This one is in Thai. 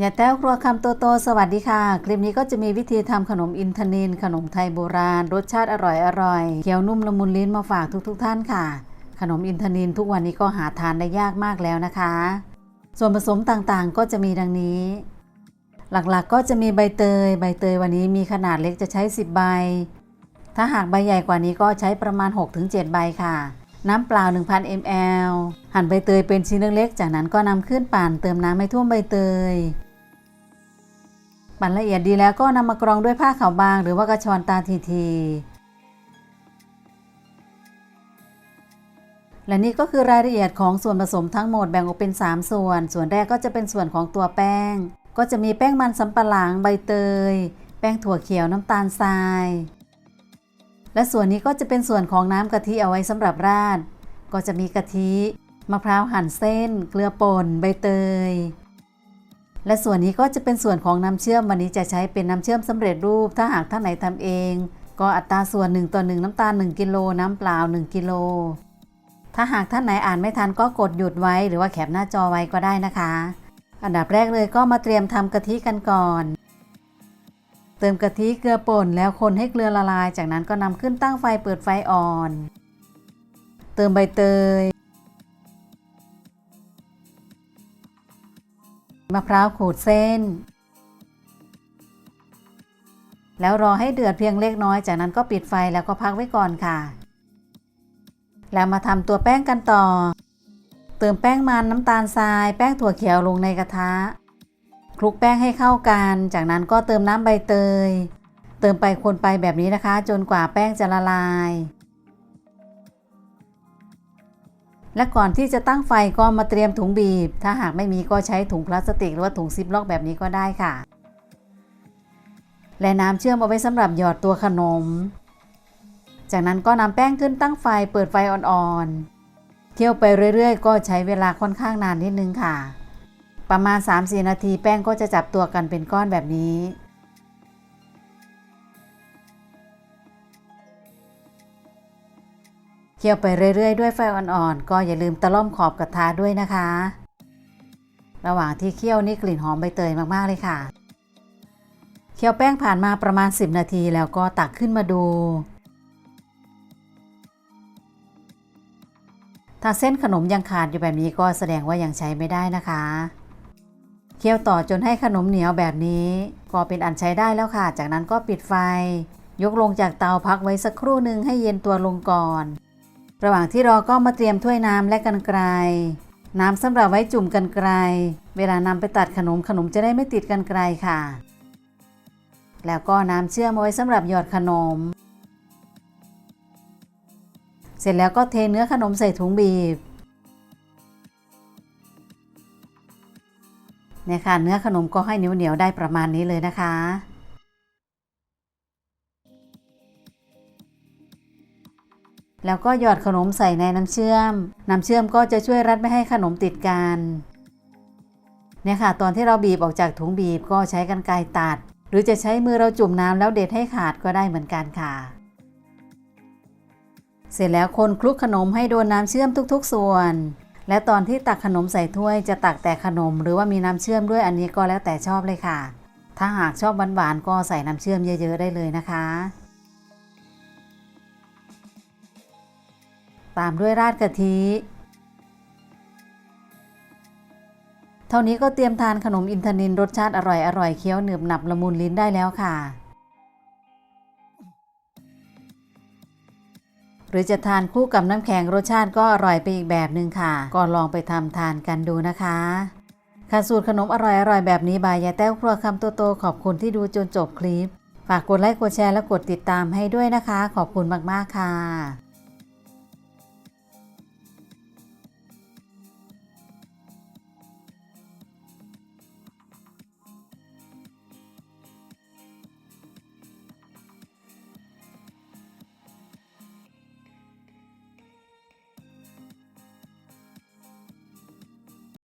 อย่าแต้วครัวคำโตโตสวัสดีค่ะ คลิปนี้ก็จะมีวิธีทำขนมอินทนินขนมไทยโบราณ รสชาติอร่อยอร่อยเคี้ยวนุ่มละมุนลิ้นมาฝากทุกๆทท่านค่ะ ขนมอินทนินทุกวันนี้ก็หาทานได้ยากมากแล้วนะคะ ส่วนผสมต่างๆก็จะมีดังนี้ หลักๆก็จะมีใบเตย ใบเตยวันนี้มีขนาดเล็กจะใช้ 10 ใบ ถ้าหากใบใหญ่กว่านี้ก็ใช้ประมาณ 6-7 ใบค่ะ น้ำเปล่า 1,000 ml หั่นใบเตยเป็นชิ้นเล็กๆ จากนั้นก็นำขึ้นปั่นเติมน้ำให้ท่วมใบเตย ปั่นละเอียดดีแล้วก็นำมากรองด้วยผ้าขาวบาง หรือว่ากระชอนตาทีๆและนี่ก็คือรายละเอียดของส่วนผสมทั้งหมดแบ่งออกเป็น 3 ส่วน ส่วนแรกก็จะเป็นส่วนของตัวแป้ง ก็จะมีแป้งมันสำปะหลังใบเตย แป้งถั่วเขียวน้ำตาลทราย และส่วนนี้ก็จะเป็นส่วนของน้ำกะทิเอาไว้สำหรับราด ก็จะมีกะทิ มะพร้าวหั่นเส้น เกลือป่น ใบเตย และส่วนนี้ก็จะเป็นส่วนของน้ำเชื่อมวันนี้จะใช้เป็นน้ำเชื่อมสำเร็จรูป ถ้าหากท่านไหนทำเอง ก็อัตราส่วน1ต่อ1น้ำตาล 1กิโลน้ำเปล่า 1กิโล ถ้าหากท่านไหนอ่านไม่ทันก็กดหยุดไว้ หรือว่าแคปหน้าจอไว้ก็ได้นะคะ อันดับแรกเลยก็มาเตรียมทำกะทิกันก่อน ติมกะทิเกลือป่นแล้วคนให้เกลือละลาย จากนั้นก็นำขึ้นตั้งไฟเปิดไฟอ่อน เติมใบเตยมะพร้าวขูดเส้น แล้วรอให้เดือดเพียงเล็กน้อย จากนั้นก็ปิดไฟแล้วก็พักไว้ก่อนค่ะ แล้วมาทำตัวแป้งกันต่อ เติมแป้งมันน้ำตาลทราย แป้งถั่วเขียวลงในกระทะ คลุกแป้งให้เข้ากัน จากนั้นก็เติมน้ำใบเตย เติมไปคนไปแบบนี้นะคะ จนกว่าแป้งจะละลาย และก่อนที่จะตั้งไฟก็มาเตรียมถุงบีบ ถ้าหากไม่มีก็ใช้ถุงพลาสติกหรือว่าถุงซิปล็อกแบบนี้ก็ได้ค่ะ และน้ำเชื่อมเอาไว้สำหรับหยอดตัวขนม จากนั้นก็นำแป้งขึ้นตั้งไฟเปิดไฟอ่อนๆเคี่ยวไปเรื่อยๆ ก็ใช้เวลาค่อนข้างนานนิดนึงค่ะ ประมาณ 3-4 นาทีแป้งก็จะจับตัวกันเป็นก้อนแบบนี้เคี่ยวไปเรื่อย ๆ ด้วยไฟอ่อนๆก็อย่าลืมตะล่อมขอบกระทะด้วยนะคะ ระหว่างที่เคี่ยวนี่กลิ่นหอมใบเตยมากๆเลยค่ะ เคี่ยวแป้งผ่านมาประมาณ 10 นาทีแล้วก็ตักขึ้นมาดูถ้าเส้นขนมยังขาดอยู่แบบนี้ก็แสดงว่ายังใช้ไม่ได้นะคะ คี่ยวต่อจนให้ขนมเหนียวแบบนี้ ก็เป็นอันใช้ได้แล้วค่ะ จากนั้นก็ปิดไฟ ยกลงจากเตาพักไว้สักครู่หนึ่งให้เย็นตัวลงก่อน ระหว่างที่รอก็มาเตรียมถ้วยน้ำและกันไกล น้ำสำหรับไว้จุ่มกันไกล เวลานำไปตัดขนมขนมจะได้ไม่ติดกันไกลค่ะ แล้วก็น้ำเชื่อมเอาไว้สำหรับหยอดขนม เสร็จแล้วก็เทเนื้อขนมใส่ถุงบีบ เนี่ยค่ะเนื้อขนมก็ให้เหนียวๆได้ประมาณนี้เลยนะคะ แล้วก็หยอดขนมใส่ในน้ำเชื่อม น้ำเชื่อมก็จะช่วยรัดไม่ให้ขนมติดกันเนี่ยค่ะ ตอนที่เราบีบออกจากถุงบีบก็ใช้กันไกรตัด หรือจะใช้มือเราจุ่มน้ำแล้วเด็ดให้ขาดก็ได้เหมือนกันค่ะ เสร็จแล้วคนคลุกขนมให้โดนน้ำเชื่อมทุก ๆ ส่วน และตอนที่ตักขนมใส่ถ้วยจะตักแต่ขนม หรือว่ามีน้ำเชื่อมด้วยอันนี้ก็แล้วแต่ชอบเลยค่ะ ถ้าหากชอบหวานๆก็ใส่น้ำเชื่อมเยอะๆได้เลยนะคะ ตามด้วยราดกะทิเท่านี้ก็เตรียมทานขนมอินทนินรสชาติอร่อยอร่อยเคี้ยวหนึบหนับละมุนลิ้นได้แล้วค่ะ หรือจะทานคู่กับน้ำแข็งรสชาติก็อร่อยไปอีกแบบหนึ่งค่ะ ก็ลองไปทำทานกันดูนะคะค่ะสูตรขนมอร่อยอร่อยแบบนี้บายยายแต้วครัวคำโตๆขอบคุณที่ดูจนจบคลิป ฝากกดไลค์กดแชร์และกดติดตามให้ด้วยนะคะ ขอบคุณมากๆค่ะ